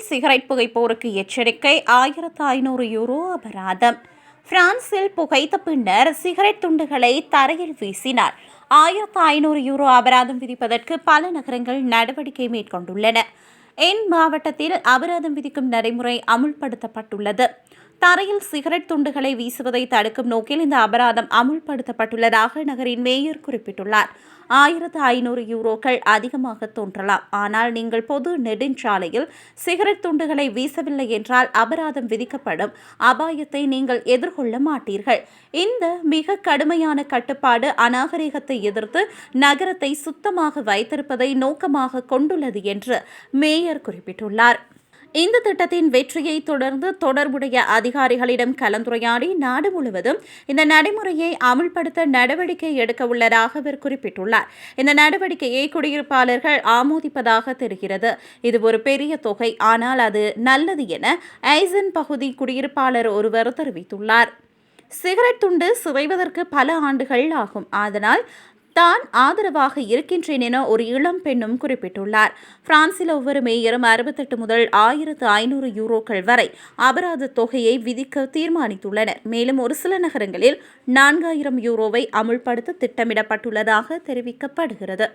Cigarette புகைப்போருக்கு எச்சரிக்கை ஆயிரத்து ஐநூறு யூரோ அபராதம். பிரான்சில் புகைத்த பின்னர் சிகரெட் துண்டுகளை தரையில் வீசினார். ஆயிரத்து ஐநூறு யூரோ அபராதம் விதிப்பதற்கு பல நகரங்கள் நடவடிக்கை மேற்கொண்டுள்ளன. என் மாவட்டத்தில் அபராதம் விதிக்கும் நடைமுறை அமுல்படுத்தப்பட்டுள்ளது. தரையில் சிகரெட் துண்டுகளை வீசுவதை தடுக்கும் நோக்கில் இந்த அபராதம் அமுல்படுத்தப்பட்டுள்ளதாக நகரின் மேயர் குறிப்பிட்டுள்ளார். ஆயிரத்து ஐநூறு யூரோக்கள் அதிகமாக தோன்றலாம். ஆனால் நீங்கள் பொது நெடுஞ்சாலையில் சிகரெட் துண்டுகளை வீசவில்லை என்றால் அபராதம் விதிக்கப்படும் அபாயத்தை நீங்கள் எதிர்கொள்ள மாட்டீர்கள். இந்த மிக கடுமையான கட்டுப்பாடு அநாகரிகத்தை எதிர்த்து நகரத்தை சுத்தமாக வைத்திருப்பதை நோக்கமாக கொண்டுள்ளது என்று மேயர் குறிப்பிட்டுள்ளார். இந்த திட்டத்தின் வெற்றியை தொடர்ந்து தொடர்புடைய அதிகாரிகளிடம் கலந்துரையாடி நாடு முழுவதும் இந்த நடைமுறையை அமுல்படுத்த நடவடிக்கை எடுக்க உள்ளதாக அவர் குறிப்பிட்டுள்ளார். இந்த நடவடிக்கையை குடியிருப்பாளர்கள் ஆமோதிப்பதாக தெரிகிறது. இது ஒரு பெரிய தொகை ஆனால் அது நல்லது என ஐசன் பகுதி குடியிருப்பாளர் ஒருவர் தெரிவித்துள்ளார். சிகரெட் துண்டு சிதைவதற்கு பல ஆண்டுகள் ஆகும். அதனால் தான் ஆதரவாக இருக்கின்றேன் என ஒரு இளம் பெண்ணும் குறிப்பிட்டுள்ளார். பிரான்சில் ஒவ்வொரு மேயரும் அறுபத்தெட்டு முதல் ஆயிரத்து ஐநூறு யூரோக்கள் வரை அபராத தொகையை விதிக்க தீர்மானித்துள்ளனர். மேலும் ஒரு சில நகரங்களில் நான்காயிரம் யூரோவை அமுல்படுத்த திட்டமிடப்பட்டுள்ளதாக தெரிவிக்கப்படுகிறது.